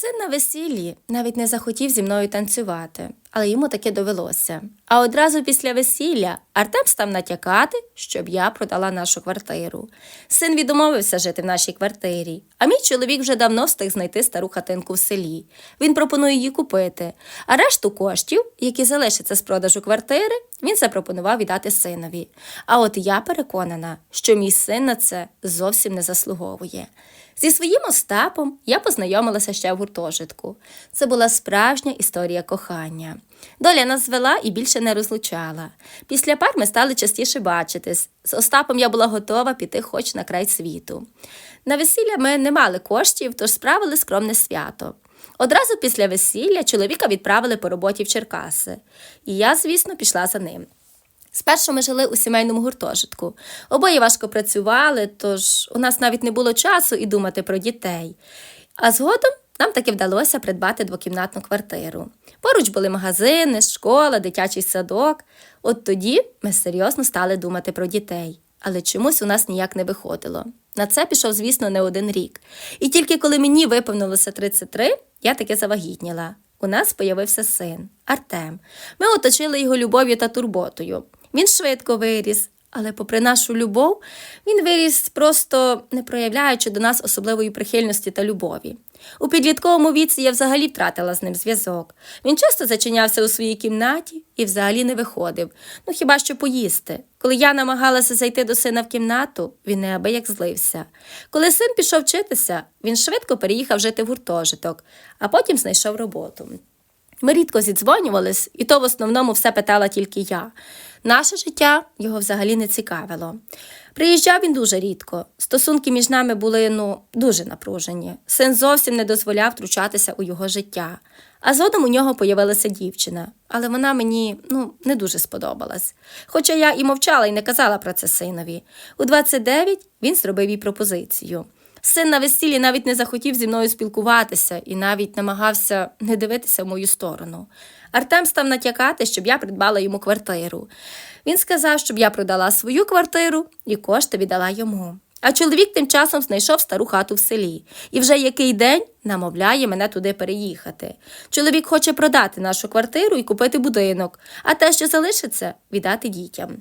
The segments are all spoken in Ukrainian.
Син на весіллі навіть не захотів зі мною танцювати, але йому таки довелося. А одразу після весілля Артем став натякати, щоб я продала нашу квартиру. Син відмовився жити в нашій квартирі, а мій чоловік вже давно встиг знайти стару хатинку в селі. Він пропонує її купити, а решту коштів, які залишаться з продажу квартири, він запропонував віддати синові. А от я переконана, що мій син на це зовсім не заслуговує. Зі своїм Остапом я познайомилася ще в гуртожитку. Це була справжня історія кохання. Доля нас звела і більше не розлучала. Після пар ми стали частіше бачитись. З Остапом я була готова піти хоч на край світу. На весілля ми не мали коштів, тож справили скромне свято. Одразу після весілля чоловіка відправили по роботі в Черкаси. І я, звісно, пішла за ним. Спершу ми жили у сімейному гуртожитку. Обоє важко працювали, тож у нас навіть не було часу і думати про дітей. А згодом нам таки вдалося придбати двокімнатну квартиру. Поруч були магазини, школа, дитячий садок. От тоді ми серйозно стали думати про дітей. Але чомусь у нас ніяк не виходило. На це пішов, звісно, не один рік. І тільки коли мені виповнилося 33, я таки завагітніла. У нас появився син Артем. Ми оточили його любов'ю та турботою. Він швидко виріс, але, попри нашу любов, він виріс просто не проявляючи до нас особливої прихильності та любові. У підлітковому віці я взагалі втратила з ним зв'язок. Він часто зачинявся у своїй кімнаті і взагалі не виходив, ну хіба що поїсти. Коли я намагалася зайти до сина в кімнату, він неабияк злився. Коли син пішов вчитися, він швидко переїхав жити в гуртожиток, а потім знайшов роботу. Ми рідко зідзвонювались, і то в основному все питала тільки я. Наше життя його взагалі не цікавило. Приїжджав він дуже рідко. Стосунки між нами були ну, дуже напружені. Син зовсім не дозволяв втручатися у його життя. А згодом у нього появилася дівчина, але вона мені ну, не дуже сподобалась. Хоча я і мовчала, і не казала про це синові. У 29 він зробив їй пропозицію. Син на весіллі навіть не захотів зі мною спілкуватися і навіть намагався не дивитися в мою сторону. Артем став натякати, щоб я придбала йому квартиру. Він сказав, щоб я продала свою квартиру і кошти віддала йому. А чоловік тим часом знайшов стару хату в селі і вже який день намовляє мене туди переїхати. Чоловік хоче продати нашу квартиру і купити будинок, а те, що залишиться, віддати дітям.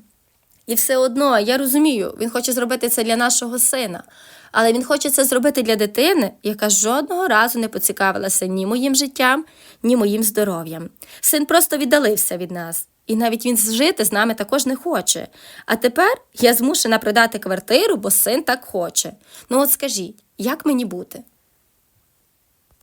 І все одно я розумію, він хоче зробити це для нашого сина, але він хоче це зробити для дитини, яка жодного разу не поцікавилася ні моїм життям, ні моїм здоров'ям. Син просто віддалився від нас, і навіть він жити з нами також не хоче. А тепер я змушена продати квартиру, бо син так хоче. Ну от скажіть, як мені бути?